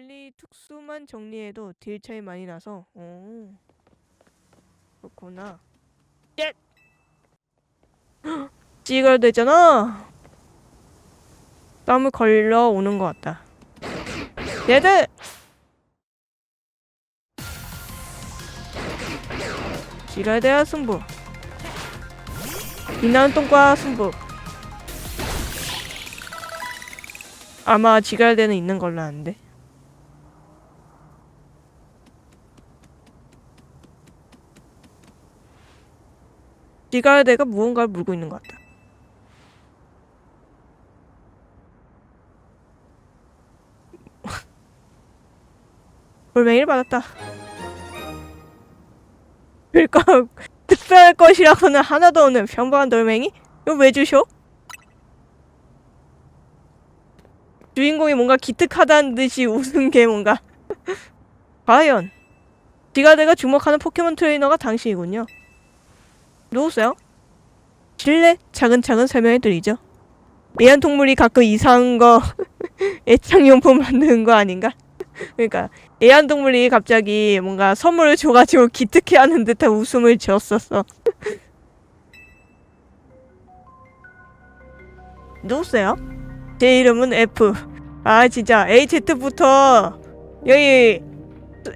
분리 특수만 정리해도 딜 차이 많이 나서 오 그렇구나. 예 찌가 되잖아! 땀을 걸러 오는 것 같다. 얘들! 지랄대야 승부. 빛나는 똥과 승부. 아마 지갈대는 있는 걸로 아는데 지갈대가 무언가를 물고 있는 것 같다 돌멩이를 받았다 그러니까 특별할 것이라고는 하나도 없는 평범한 돌멩이? 이거 왜 주셔? 주인공이 뭔가 기특하다는 듯이 웃은 게 뭔가 과연 지가대가 주목하는 포켓몬 트레이너가 당신이군요 누구세요? 실내 차근차근 설명해드리죠 애완동물이 가끔 이상한 거 애착용품 만드는 거 아닌가? 그러니까 애완동물이 갑자기 뭔가 선물을 줘가지고 기특해하는 듯한 웃음을 지었었어 누구세요? 제 이름은 F. 아 진짜 H부터 여기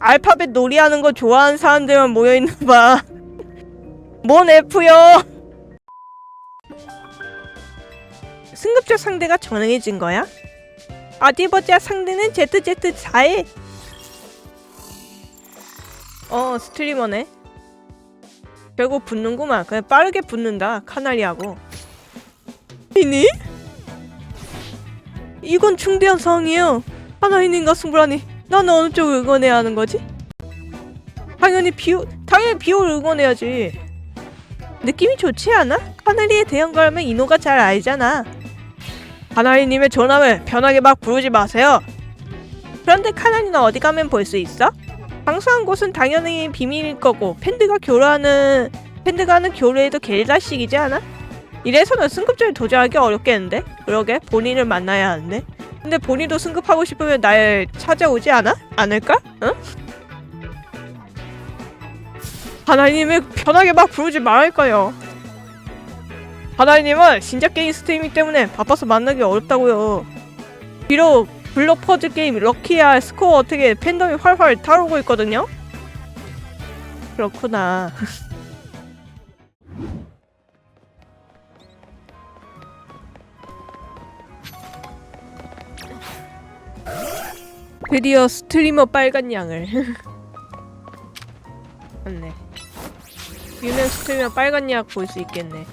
알파벳 놀이하는 거 좋아하는 사람들만 모여 있나 봐. 뭔 F요? 승급자 상대가 정해진 거야? 보자 상대는 ZZ4에 어 스트리머네 결국 붙는구만 그냥 빠르게 붙는다 카나리하고 이니? 이건 중대한 상황이에요. 하나인인가 승부라니. 나는 어느 쪽을 응원해야 하는 거지? 당연히 비오, 당연히 비오를 응원해야지. 느낌이 좋지 않아? 카나리에 대한 거라면 이노가 잘 알잖아. 카나리님의 전함을 편하게 막 부르지 마세요. 그런데 카나리는 어디 가면 볼 수 있어? 방송한 곳은 당연히 비밀일 거고 팬들과 교류하는 팬들과 하는 교류에도 게릴라식이지 않아? 이래서는 승급자에 도전하기 어렵겠는데? 그러게 본인을 만나야 하는데 근데 본인도 승급하고 싶으면 날 찾아오지 않아? 않을까? 응? 하나님을 편하게 막 부르지 말할까요? 하나님은 신작 게임 스트리밍 때문에 바빠서 만나기 어렵다고요 비록 블록퍼즈 게임 럭키야 스코어 어떻게 팬덤이 활활 타오르고 있거든요? 그렇구나 드디어 스트리머 빨간 양을 맞네 유명 스트리머 빨간 약 볼 수 있겠네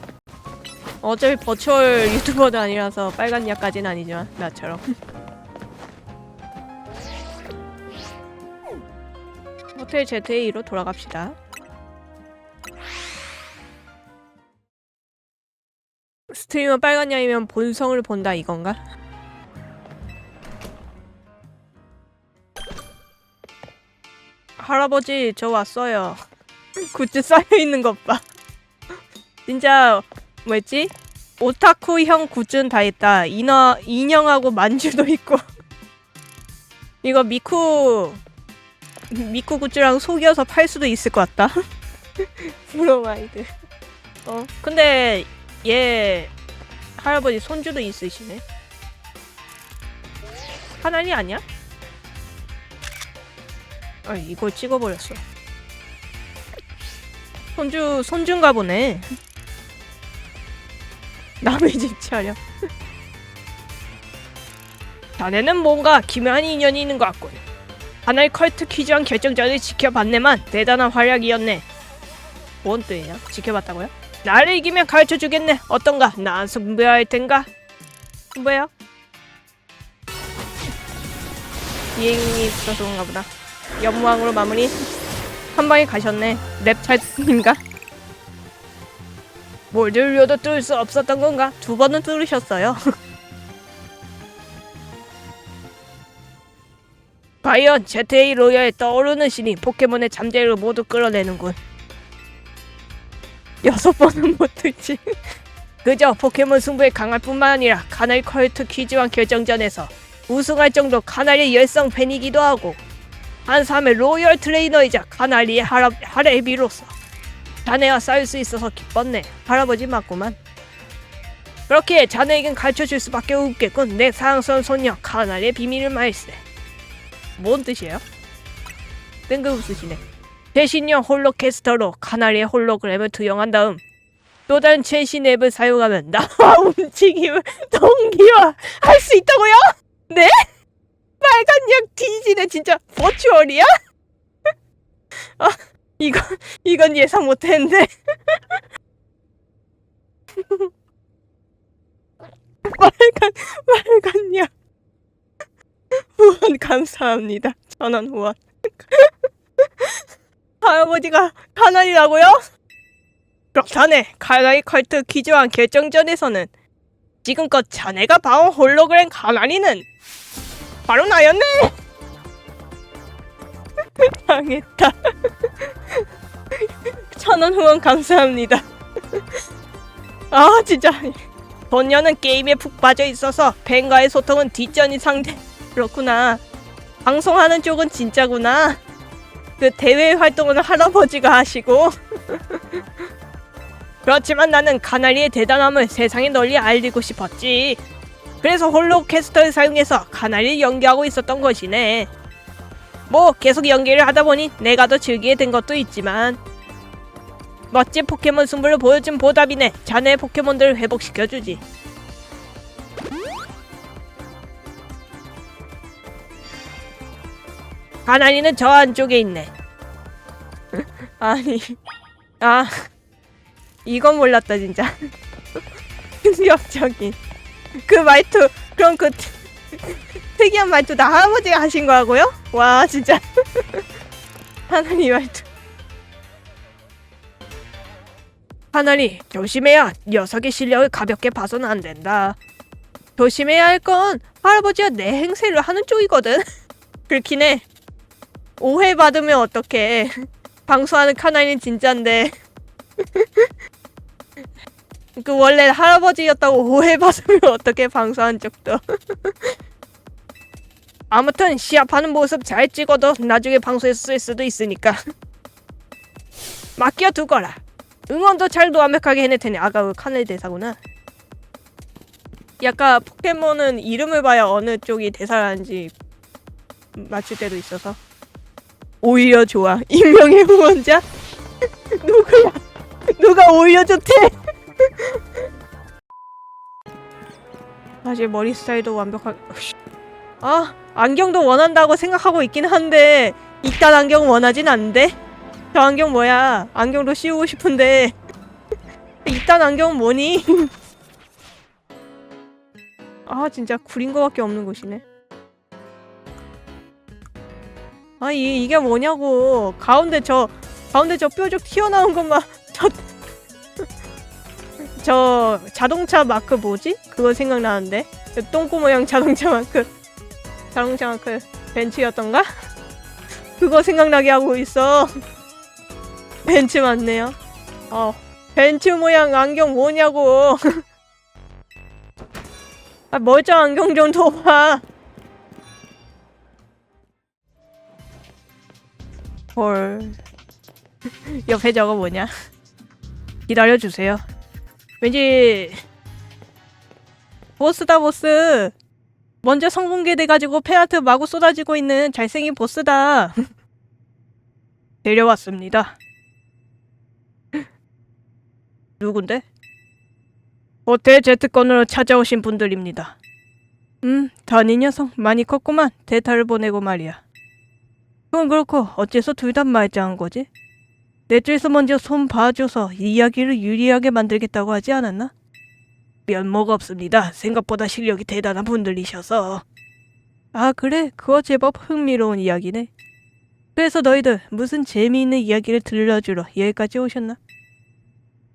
어차피 버추얼 유튜버도 아니라서 빨간 약까지는 아니지만 나처럼 호텔 ZA로 돌아갑시다 스트리머 빨간 양이면 본성을 본다 이건가? 할아버지 저 왔어요. 굿즈 쌓여 있는 것 봐. 진짜 뭐였지? 오타쿠형 굿즈는 다 있다. 인어 인형하고 만주도 있고. 이거 미쿠 미쿠 굿즈랑 속여서 팔 수도 있을 것 같다. 브로마이드. 어 근데 얘 할아버지 손주도 있으시네. 하나니 아니야? 아 이걸 찍어버렸어 손주 손주인가 보네 남의 집 차려 자네는 뭔가 기묘한 인연이 있는 것 같군 하나의 컬트 퀴즈왕 결정전을 지켜봤네만 대단한 활약이었네 뭔 뜻이야? 지켜봤다고요? 나를 이기면 가르쳐 주겠네 어떤가? 난 승부할 텐가? 승부해요? 비행이 있어서 그런가 보다 연무왕으로 마무리 한 방에 가셨네. 랩찰님가? 뭘 들려도 뚫을 수 없었던 건가? 두 번은 뚫으셨어요. 과연 ZA 로열에 떠오르는 신이 포켓몬의 잠재를 모두 끌어내는군. 여섯 번은 못 뚫지. 그저 포켓몬 승부에 강할 뿐만 아니라 카나이 컬트 퀴즈왕 결정전에서 우승할 정도 카나리의 열성 팬이기도 하고 한삼의 로열 트레이너이자 카나리의 할애비로서 자네와 싸울 수 있어서 기뻤네. 할아버지 맞구만. 그렇게 자네에겐 가르쳐줄 수밖에 없겠군. 내 사랑스러운 소녀 카나리의 비밀을 말세. 뭔 뜻이에요? 뜬금없으시네. 최신형 홀로캐스터로 카나리의 홀로그램을 투영한 다음 또 다른 최신 앱을 사용하면 나와 움직임을 동기화 할 수 있다고요? 네? 빨간 약 뒤지네 진짜. 버추얼이야? 아 이건 이건 예상 못했는데 빨간 빨간 약. 후원 감사합니다. 천원 후원. 할아버지가 가난이라고요? 그렇다네. 칼라이 컬트 퀴즈왕 결정전에서는 지금껏 자네가 봐온 홀로그램 가난이는 바로 나였네. 당했다. 천원 후원 감사합니다. 아 진짜. 본녀는 게임에 푹 빠져 있어서 팬과의 소통은 뒷전이 상대. 그렇구나. 방송하는 쪽은 진짜구나. 그 대외 활동은 할아버지가 하시고. 그렇지만 나는 카나리의 대단함을 세상에 널리 알리고 싶었지 그래서 홀로캐스터를 사용해서 카나리를 연기하고 있었던 것이네. 뭐 계속 연기를 하다 보니 내가 더 즐기게 된 것도 있지만. 멋진 포켓몬 승부를 보여준 보답이네. 자네의 포켓몬들을 회복시켜주지. 가나리는 저 안쪽에 있네. 아니 아 이건 몰랐다 진짜. 충격적인 그 말투 그럼 그 특- 특이한 말투 나 할아버지가 하신 거라고요? 와 진짜. 하나님 말투. 하나리 조심해야 녀석의 실력을 가볍게 봐서는 안 된다. 조심해야 할 건 할아버지가 내 행세를 하는 쪽이거든. 그렇긴 해. 오해받으면 어떡해. 방수하는 카나리는 진짠데 그 원래 할아버지였다고 오해받으면 어떻게 방수한 쪽도. 아무튼 시합하는 모습 잘 찍어도 나중에 방송에서 쓸 수도 있으니까. 맡겨 두거라. 응원도 잘도 완벽하게 해낼 테니 아까 그 카넬 대사구나. 약간 포켓몬은 이름을 봐야 어느 쪽이 대사를 하는지 맞출 때도 있어서. 오히려 좋아. 익명의 후원자? 누구야? 누가 오히려 좋대 사실 머리 스타일도 완벽하게 아 안경도 원한다고 생각하고 있긴 한데 이딴 안경 원하진 않는데? 저 안경 뭐야? 안경도 씌우고 싶은데. 이딴 안경 뭐니? 아 진짜 구린 거밖에 없는 곳이네. 아 이, 이게 뭐냐고. 가운데 저 가운데 저 뾰족 튀어나온 것만 저, 저 자동차 마크 뭐지? 그거 생각나는데. 저 똥꼬 모양 자동차 마크. 자동차 마크 벤츠였던가? 그거 생각나게 하고 있어. 벤츠 맞네요. 어 벤츠 모양 안경 뭐냐고. 아 멀쩡 안경 좀 둬봐. 헐. 옆에 저거 뭐냐? 기다려주세요 왠지 보스다 보스. 먼저 성공개돼가지고 팬한테 마구 쏟아지고 있는 잘생긴 보스다. 데려왔습니다. 누군데? 호텔 제트권으로 찾아오신 분들입니다. 음, 단이 녀석 많이 컸구만. 대타를 보내고 말이야. 그건 그렇고 어째서 둘 다 말짱한 거지? 내 쪽에서 먼저 손 봐줘서 이야기를 유리하게 만들겠다고 하지 않았나? 면모가 없습니다. 생각보다 실력이 대단한 분들이셔서. 아 그래? 그거 제법 흥미로운 이야기네. 그래서 너희들 무슨 재미있는 이야기를 들려주러 여기까지 오셨나?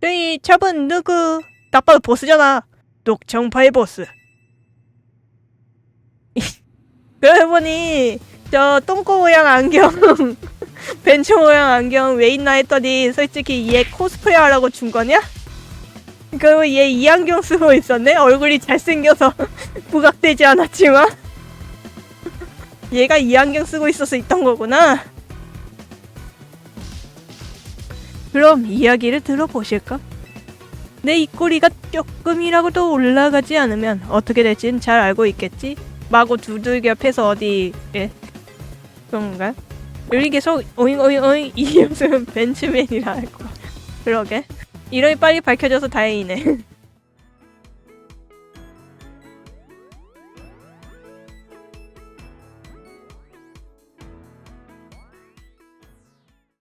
이 저분 누구? 딱 봐도 보스잖아. 녹청파의 보스. 그러고 보니 저 똥꼬 모양 안경 벤츠 모양 안경 왜 있나 했더니 솔직히 얘 코스프레 하라고 준 거냐? 그리고 얘 이 안경 쓰고 있었네? 얼굴이 잘생겨서 부각되지 않았지만 얘가 이 안경 쓰고 있어서 있던 거구나. 그럼 이야기를 들어보실까? 내 입꼬리가 조금이라도 올라가지 않으면 어떻게 될지는 잘 알고 있겠지? 마구 두들겨 패서 어디 예 그런가? 여기 계속 오잉 오잉 오잉 이 녀석은 벤츠맨이라 할 거야. 그러게. 이름이 빨리 밝혀져서 다행이네.